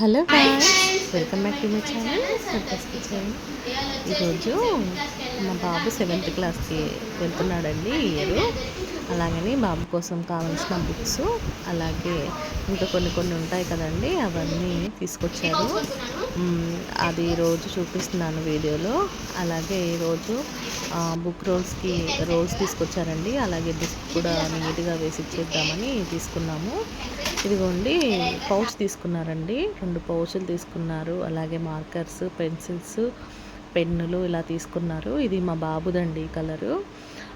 Hello welcome back to my channel Circus Kitchen ఈరోజు మా బాబు seventh క్లాస్కి వెళ్తున్నాడండి ఈ ఇయర్ అలాగని బాబు కోసం కావాల్సిన బుక్స్ అలాగే ఇంకా కొన్ని కొన్ని ఉంటాయి కదండి అవన్నీ తీసుకొచ్చారు. అది రోజు చూపిస్తున్నాను వీడియోలో. అలాగే ఈరోజు బుక్ రోల్స్కి రోల్స్ తీసుకొచ్చారండి. అలాగే బుక్ కూడా నీట్గా వేసి ఇచ్చేద్దామని తీసుకున్నాము. ఇదిగోండి పౌచ్ తీసుకున్నారండి. రెండు పౌచులు తీసుకున్నారు. అలాగే మార్కర్స్ పెన్సిల్స్ పెన్నులు ఇలా తీసుకున్నారు. ఇది మా బాబుదండి కలరు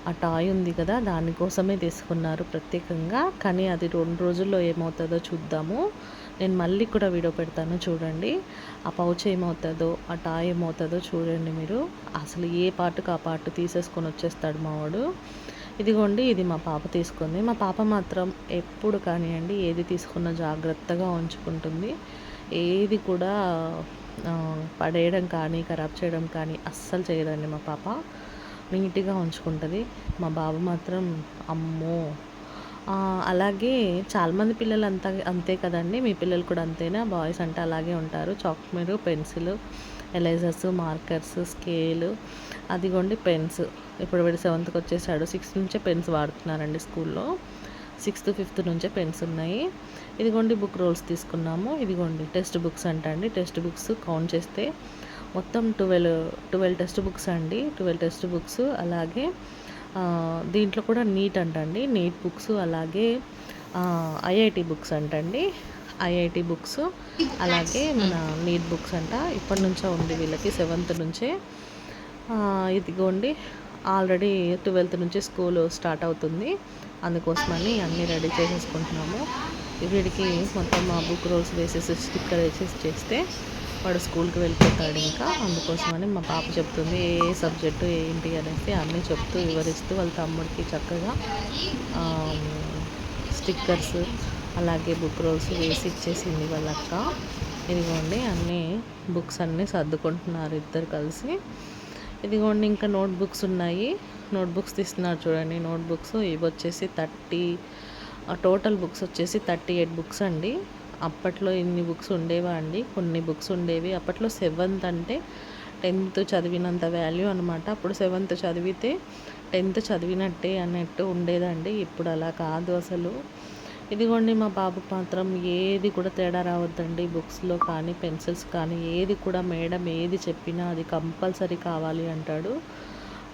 ఆ టాయ్ ఉంది కదా దానికోసమే తీసుకున్నారు ప్రత్యేకంగా. కానీ అది రెండు రోజుల్లో ఏమవుతుందో చూద్దాము. నేను మళ్ళీ కూడా వీడియో పెడతాను చూడండి. ఆ పౌచ్ ఏమవుతుందో ఆ టాయ్ ఏమవుతుందో చూడండి మీరు. అసలు ఏ పార్ట్కి ఆ పార్ట్ తీసేసుకొని వచ్చేస్తాడు మావాడు ఇదిగోండి ఇది మా పాప తీసుకుంది. మా పాప మాత్రం ఎప్పుడు కానివ్వండి ఏది తీసుకున్నా జాగ్రత్తగా ఉంచుకుంటుంది. ఏది కూడా పడేయడం కానీ ఖరాబ్ చేయడం కానీ అస్సలు చేయదండి మా పాప. నీట్గా ఉంచుకుంటుంది. మా బాబు మాత్రం అమ్మో! అలాగే చాలామంది పిల్లలు అంతా అంతే కదండి. మీ పిల్లలు కూడా అంతేనా? బాయ్స్ అంటే అలాగే ఉంటారు. చాక్మీరు పెన్సిల్ ఎలైజర్స్ మార్కర్స్ స్కేలు అదిగోండి పెన్స్. ఇప్పుడు వీడు సెవెంత్కి వచ్చేసాడు. సిక్స్త్ నుంచే పెన్స్ వాడుతున్నారండి స్కూల్లో. సిక్స్త్ ఫిఫ్త్ నుంచే పెన్స్ ఉన్నాయి. ఇదిగోండి బుక్ రోల్స్ తీసుకున్నాము. ఇదిగోండి టెక్స్ట్ బుక్స్ అంట అండి టెక్స్ట్ బుక్స్ కౌంట్ చేస్తే మొత్తం ట్వెల్వ్ ట్వెల్వ్ టెక్స్ట్ బుక్స్ అండి. ట్వెల్వ్ టెక్స్ట్ బుక్స్ అలాగే దీంట్లో కూడా నీట్ అంటండి. నీట్ బుక్స్ అలాగే ఐఐటి బుక్స్ అంటండి. ఐఐటి బుక్స్ అలాగే మన నీట్ బుక్స్ అంట. ఇప్పటి నుంచే ఉంది వీళ్ళకి సెవెంత్ నుంచే. ఇదిగోండి. ఆల్రెడీ ట్వెల్త్ నుంచి స్కూల్ స్టార్ట్ అవుతుంది. అందుకోసమని అన్నీ రెడీ చేసేసుకుంటున్నాము. వీడికి మొత్తం మా బుక్ రోల్స్ వేసేసి స్టిక్కర్ వేసేసి చేస్తే వాడు స్కూల్కి వెళ్ళిపోతాడు ఇంకా. అందుకోసమని మా పాప చెప్తుంది ఏ సబ్జెక్టు ఏంటి అనేసి అన్నీ చెప్తూ వివరిస్తూ వాళ్ళ తమ్ముడికి చక్కగా స్టిక్కర్స్ అలాగే బుక్ రోల్స్ వేసి ఇచ్చేసింది వాళ్ళ అక్క. ఇదిగోండి అన్నీ బుక్స్ అన్నీ సర్దుకుంటున్నారు ఇద్దరు కలిసి. ఇదిగోండి ఇంకా నోట్బుక్స్ ఉన్నాయి. నోట్బుక్స్ తీస్తున్నారు చూడండి నోట్బుక్స్ ఇవి వచ్చేసి థర్టీ టోటల్ బుక్స్ వచ్చేసి థర్టీ ఎయిట్ బుక్స్ అండి. అప్పట్లో ఇన్ని బుక్స్ ఉండేవా అండి? కొన్ని బుక్స్ ఉండేవి. అప్పట్లో సెవెంత్ అంటే టెన్త్ చదివినంత వాల్యూ అనమాట అప్పుడు సెవెంత్ చదివితే టెన్త్ చదివినట్టే అన్నట్టు ఉండేదండి. ఇప్పుడు అలా కాదు అసలు. ఇదిగోండి మా బాబు మాత్రం ఏది కూడా తేడా రావద్దండి బుక్స్లో కానీ పెన్సిల్స్ కానీ. ఏది కూడా మేడం ఏది చెప్పినా అది కంపల్సరీ కావాలి అంటాడు.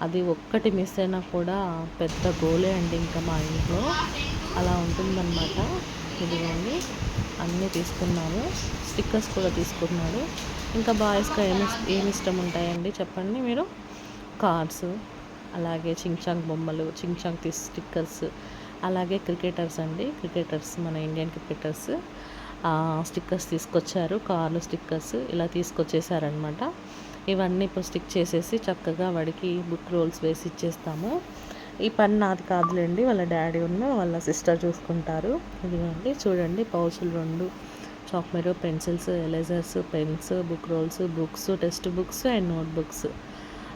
అది ఒక్కటి మిస్ అయినా కూడా పెద్ద గోలే అండి ఇంకా మా ఇంట్లో. అలా ఉంటుందన్నమాట. ఇదిగోండి అన్నీ తీసుకున్నాము స్టిక్కర్స్ కూడా తీసుకున్నాడు ఇంకా బాయ్స్గా ఏమి ఏమి ఇష్టం ఉంటాయండి చెప్పండి మీరు? కార్డ్స్ అలాగే చింగ్చాంగ్ బొమ్మలు చింగ్చాంగ్ తీస్ స్టిక్కర్స్ అలాగే క్రికెటర్స్ అండి. క్రికెటర్స్ మన ఇండియన్ క్రికెటర్స్ స్టిక్కర్స్ తీసుకొచ్చారు. కార్లు స్టిక్కర్స్ ఇలా తీసుకొచ్చేసారనమాట ఇవన్నీ ఇప్పుడు స్టిక్ చేసేసి చక్కగా వాడికి బుక్ రోల్స్ వేసి ఇచ్చేస్తాము. ఈ పని నాది కాదులేండి వాళ్ళ డాడీ ఉన్న వాళ్ళ సిస్టర్ చూసుకుంటారు. ఇదిగోండి చూడండి పౌచులు రెండు చాక్మేరో pencils erasers pens book rolls books text books and note books.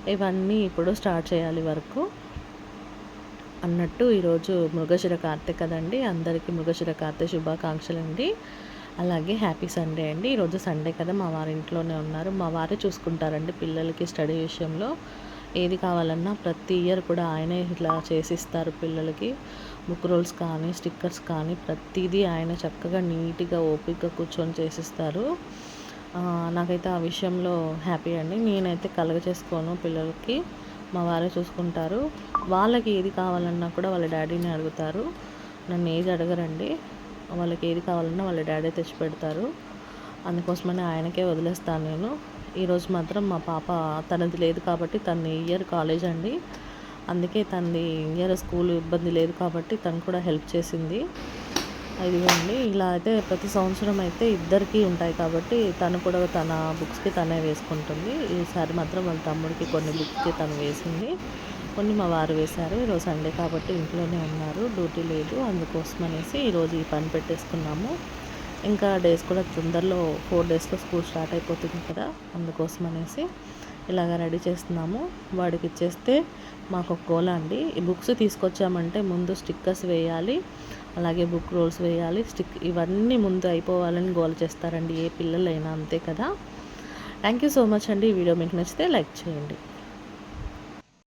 ఇవన్నీ ఇప్పుడు స్టార్ట్ చేయాలి వరకు. అన్నట్టు ఈరోజు మృగశిర కార్తె కదండి అందరికీ మృగశిర కార్తె శుభాకాంక్షలు అండి. అలాగే హ్యాపీ సండే అండి. ఈరోజు సండే కదా మా వారి ఇంట్లోనే ఉన్నారు. మా వారే చూసుకుంటారండి పిల్లలకి స్టడీ విషయంలో. ఏది కావాలన్నా ప్రతి ఇయర్ కూడా ఆయనే ఇట్లా చేసిస్తారు పిల్లలకి. బుక్ రోల్స్ కానీ స్టిక్కర్స్ కానీ ప్రతిదీ ఆయన చక్కగా నీట్గా ఓపికగా కూర్చొని చేసిస్తారు. నాకైతే ఆ విషయంలో హ్యాపీ అండి. నేనైతే కలగ చేసుకోను పిల్లలకి. మా వారే చూసుకుంటారు. వాళ్ళకి ఏది కావాలన్నా కూడా వాళ్ళ డాడీని అడుగుతారు. నన్ను ఏది అడగరండి? వాళ్ళకి ఏది కావాలన్నా వాళ్ళ డాడీ తెచ్చి పెడతారు. అందుకోసమని ఆయనకే వదిలేస్తాను నేను. ఈరోజు మాత్రం మా పాప తనది లేదు కాబట్టి తన ఇయర్ కాలేజ్ అండి. అందుకే తనది ఇయర్ స్కూల్ ఇబ్బంది లేదు కాబట్టి తను కూడా హెల్ప్ చేసింది. ఇదిగోండి ఇలా అయితే ప్రతి సంవత్సరం అయితే ఇద్దరికి ఉంటాయి కాబట్టి తను కూడా తన బుక్స్కి తనే వేసుకుంటుంది. ఈసారి మాత్రం వాళ్ళ తమ్ముడికి కొన్ని బుక్స్కి తను వేసింది. కొన్ని మా వారు వేశారు. ఈరోజు సండే కాబట్టి ఇంట్లోనే ఉన్నారు. డ్యూటీ లేదు. అందుకోసం అనేసి ఈరోజు ఈ పని పెట్టేసుకున్నాము. ఇంకా డేస్ కూడా తొందరలో ఫోర్ డేస్లో స్కూల్ స్టార్ట్ అయిపోతుంది కదా అందుకోసం అనేసి ఇలాగ రెడీ చేస్తున్నాము. వాడికి ఇచ్చేస్తే మాకు ఒక గోల అండి. ఈ బుక్స్ తీసుకొచ్చామంటే ముందు స్టిక్కర్స్ వేయాలి అలాగే బుక్ రోల్స్ వేయాలి. స్టిక్ ఇవన్నీ ముందు అయిపోవాలని గోల చేస్తారండి ఏ పిల్లలైనా అంతే కదా. థ్యాంక్ యూ సో మచ్ అండి. ఈ వీడియో మీకు నచ్చితే లైక్ చేయండి.